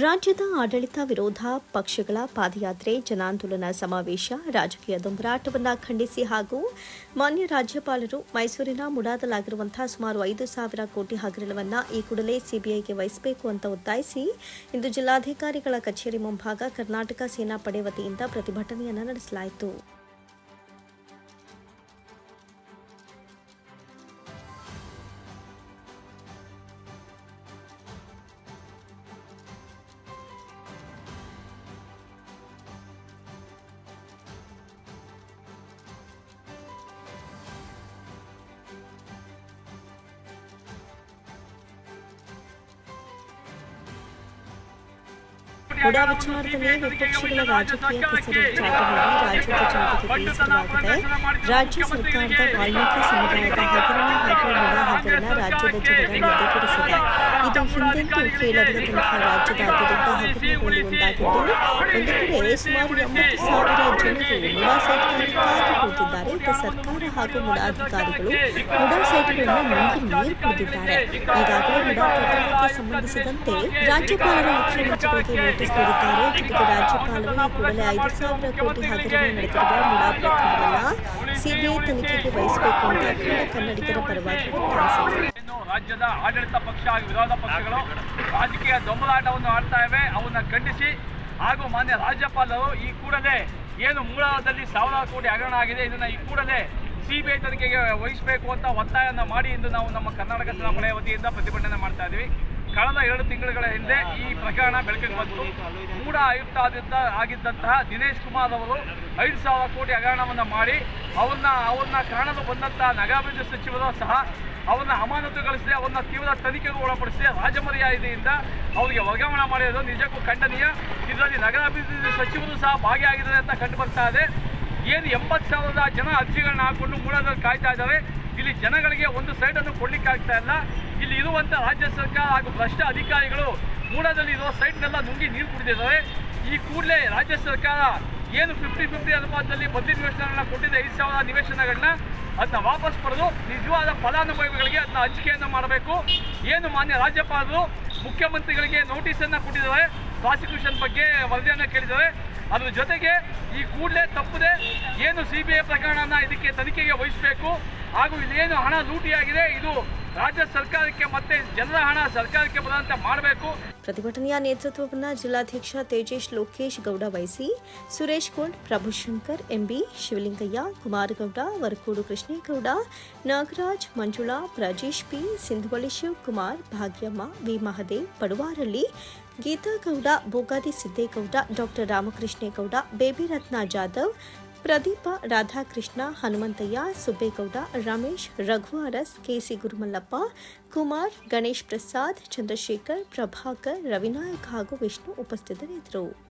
ರಾಜ್ಯದ ಆಡಳಿತ ವಿರೋಧ ಪಕ್ಷಗಳ ಪಾದಯಾತ್ರೆ, ಜನಾಂದೋಲನ ಸಮಾವೇಶ, ರಾಜಕೀಯ ದೊಂಬರಾಟವನ್ನು ಖಂಡಿಸಿ ಹಾಗೂ ಮಾನ್ಯ ರಾಜ್ಯಪಾಲರು ಮೈಸೂರಿನ ಮುಡಾದಲಾಗಿರುವಂತಹ ಸುಮಾರು ಐದು ಸಾವಿರ ಕೋಟಿ ಹಗರಣವನ್ನು ಈ ಕೂಡಲೇ ಸಿಬಿಐಗೆ ವಹಿಸಬೇಕು ಅಂತ ಒತ್ತಾಯಿಸಿ ಇಂದು ಜಿಲ್ಲಾಧಿಕಾರಿಗಳ ಕಚೇರಿ ಮುಂಭಾಗ ಕರ್ನಾಟಕ ಸೇನಾ ಪಡೆ ವತಿಯಿಂದ ಪ್ರತಿಭಟನೆಯನ್ನು ನಡೆಸಲಾಯಿತು. ಮುಡಾ ವಿಚಾರದಲ್ಲಿ ವಿಪಕ್ಷಗಳ ರಾಜಕೀಯ ಕೆಸರು ಚಾಟವಾಗಿ ರಾಜ್ಯದ ಜನತೆಗೆ ಬೇಸರವಾಗಿದೆ ರಾಜ್ಯ ಸರ್ಕಾರದ ವಾಲ್ಮೀಕಿ ಸಮುದಾಯದ ಹಗರಣ ಹಾಗೂ ಮುಡಾ ಹಗರಣ ರಾಜ್ಯದ ಜನರ ನಿದ್ದೆಗೆಡಿಸಿದೆ ಇದು ಹಿಂದೆಂದೂ ಕೇಳರಿಯದಂತಹ ರಾಜ್ಯದ ಅತಿದೊಡ್ಡ ಹಗರಣಗಳಲ್ಲಿ ಒಂದಾಗಿದ್ದು ಒಂದು ಕಡೆ ಸುಮಾರು ಎಂಬತ್ತು ಸಾವಿರ ಜನರು ಮುಡಾ ಸೈಟ್ಗಾಗಿ ಕಾದು ಕುಳಿತಿದ್ದಾರೆ ಇತ್ತ ಸರ್ಕಾರ ಹಾಗೂ ಮುಡಾ ಅಧಿಕಾರಿಗಳು ಮುಡಾ ಸೈಟ್ಗಳನ್ನು ಮುಂದೆ ನೀರು ಕುಡಿದಿದ್ದಾರೆ. ಈಗಾಗಲೇ ಮುಡಾ ಪ್ರಕರಣಕ್ಕೆ ಸಂಬಂಧಿಸಿದಂತೆ ರಾಜ್ಯಪಾಲರು ಮುಖ್ಯಮಂತ್ರಿಗಳಿಗೆ ನೋಟಿಸ್ ನೀಡಿದ್ದಾರೆ. ಜೊತೆಗೆ ರಾಜ್ಯಪಾಲರು ಕೂಡಲೇ ಐದು ಸಾವಿರ ಕೋಟಿ ಹಗರಣ ನಡೆದಿರುವ ಮುಡಾ ಪ್ರಕರಣವನ್ನ ಸಿಬಿಐ ತನಿಖೆಗೆ ವಹಿಸಬೇಕು ಅಂತ ಅಖಂಡ ಕನ್ನಡಿಗರ ಪರವಾಗಿ ಒತ್ತಾಯಿಸಿದರು. ರಾಜ್ಯದ ಆಡಳಿತ ಪಕ್ಷ ಹಾಗೂ ವಿರೋಧ ಪಕ್ಷಗಳು ರಾಜಕೀಯ ದೊಂಬಲಾಟವನ್ನು ಆಡ್ತಾ ಇವೆ, ಅವನ್ನ ಖಂಡಿಸಿ. ಹಾಗೂ ಮಾನ್ಯ ರಾಜ್ಯಪಾಲರು ಈ ಕೂಡಲೇ ಏನು ಮೂಲದಲ್ಲಿ ಸಾವಿರಾರು ಕೋಟಿ ಹಗರಣ ಆಗಿದೆ, ಇದನ್ನ ಈ ಕೂಡಲೇ ಸಿಬಿಐ ತನಿಖೆಗೆ ವಹಿಸಬೇಕು ಅಂತ ಒತ್ತಾಯವನ್ನು ಮಾಡಿ ಎಂದು ನಾವು ನಮ್ಮ ಕರ್ನಾಟಕ ಚುನಾವಣೆಯ ವತಿಯಿಂದ ಪ್ರತಿಭಟನೆ ಮಾಡ್ತಾ ಇದ್ದೀವಿ. ಕಳೆದ ಎರಡು ತಿಂಗಳುಗಳ ಹಿಂದೆ ಈ ಪ್ರಕರಣ ಬೆಳಕಿಗೆ ಬಂತು. ಮೂಡ ಆಯುಕ್ತ ಆದಿದ್ದ ಆಗಿದ್ದಂತಹ ದಿನೇಶ್ ಕುಮಾರ್ ಅವರು ಐದು ಸಾವಿರ ಕೋಟಿ ಹಗರಣವನ್ನು ಮಾಡಿ, ಅವನ್ನ ಅವ್ರನ್ನ ಕಾಣಲು ಬಂದಂತಹ ನಗರಾಭಿವೃದ್ಧಿ ಸಚಿವರು ಸಹ ಅವನ್ನ ಅಮಾನತುಗೊಳಿಸಿ ಅವನ್ನ ತೀವ್ರ ತನಿಖೆಗೆ ಒಳಪಡಿಸಿ, ರಾಜಮರ್ಯಾದೆಯಿಂದ ಅವರಿಗೆ ವರ್ಗಾವಣೆ ಮಾಡಿರೋದು ನಿಜಕ್ಕೂ ಖಂಡನೀಯ. ಇದರಲ್ಲಿ ನಗರಾಭಿವೃದ್ಧಿ ಸಚಿವರು ಸಹ ಭಾಗಿಯಾಗಿದ್ದಾರೆ ಅಂತ ಕಂಡು ಬರ್ತಾ ಇದೆ. ಏನು ಎಂಬತ್ತು ಸಾವಿರದ ಜನ ಅರ್ಜಿಗಳನ್ನ ಹಾಕೊಂಡು ಮೂಲದಲ್ಲಿ ಕಾಯ್ತಾ ಇದ್ದಾರೆ ಇಲ್ಲಿ ಜನಗಳಿಗೆ ಒಂದು ಸೈಟನ್ನು ಕೊಡ್ಲಿಕ್ಕೆ ಆಗ್ತಾ ಇಲ್ಲ. ಇಲ್ಲಿ ಇರುವಂಥ ರಾಜ್ಯ ಸರ್ಕಾರ ಹಾಗೂ ಭ್ರಷ್ಟ ಅಧಿಕಾರಿಗಳು ಮೂಲದಲ್ಲಿ ಇರುವ ಸೈಟ್ನೆಲ್ಲ ನುಂಗಿ ನೀರು ಕುಡಿದಿದ್ದಾರೆ. ಈ ಕೂಡಲೇ ರಾಜ್ಯ ಸರ್ಕಾರ ಏನು ಫಿಫ್ಟಿ ಫಿಫ್ಟಿ ಅನುಪಾತದಲ್ಲಿ ಬದ್ಲಿ ನಿವೇಶನಗಳನ್ನ ಕೊಟ್ಟಿದ್ದ ಐದು ಸಾವಿರ ನಿವೇಶನಗಳನ್ನ ಅದನ್ನ ವಾಪಸ್ ಪಡೆದು ನಿಜವಾದ ಫಲಾನುಭವಿಗಳಿಗೆ ಅದನ್ನ ಹಂಚಿಕೆಯನ್ನು ಮಾಡಬೇಕು. ಏನು ಮಾನ್ಯ ರಾಜ್ಯಪಾಲರು ಮುಖ್ಯಮಂತ್ರಿಗಳಿಗೆ ನೋಟಿಸನ್ನು ಕೊಟ್ಟಿದ್ದಾರೆ ಪ್ರಾಸಿಕ್ಯೂಷನ್ ಬಗ್ಗೆ ವರದಿಯನ್ನು ಕೇಳಿದ್ದಾರೆ. ಅದ್ರ ಜೊತೆಗೆ ಈ ಕೂಡಲೇ ತಪ್ಪದೆ ಏನು ಸಿ ಬಿ ಪ್ರಕರಣನ ಇದಕ್ಕೆ ತನಿಖೆಗೆ ವಹಿಸಬೇಕು, ಹಾಗೂ ಇದೇನು ಹಣ ಲೂಟಿಯಾಗಿದೆ, ಇದು ರಾಜ್ಯ ಸರ್ಕಾರಕ್ಕೆ ಮತ್ತೆ ಜನರ ಹಣ ಸರ್ಕಾರಕ್ಕೆ ಬರುವಂತೆ ಮಾಡಬೇಕು. ಪ್ರತಿಭಟನೆಯ ನೇತೃತ್ವವನ್ನು ಜಿಲ್ಲಾಧ್ಯಕ್ಷ ತೇಜೇಶ್ ಲೋಕೇಶ್ ಗೌಡ ವಹಿಸಿ Suresh gold Prabhushankar, MB Shivalingaiah, Kumaragowda Varakudu Krishnegowda, Nagaraj, Manjula Rajesh P Sindhuvalli Shivakumar, Bhagyamma, V Mahadev Paduvaralli Geethagowda Bogadi Siddegowda, doctor Ramakrishnegowda, baby Ratna Jadhav Pradeepa, Radhakrishna, Hanumanthaiah, Subbegowda, Ramesh Raghu Aras KC Gurumallappa, Kumar, Ganesh Prasad, Chandrashekar, Prabhakar, Ravinayak ಹಾಗೂ ವಿಷ್ಣು ಉಪಸ್ಥಿತರಿದ್ದರು.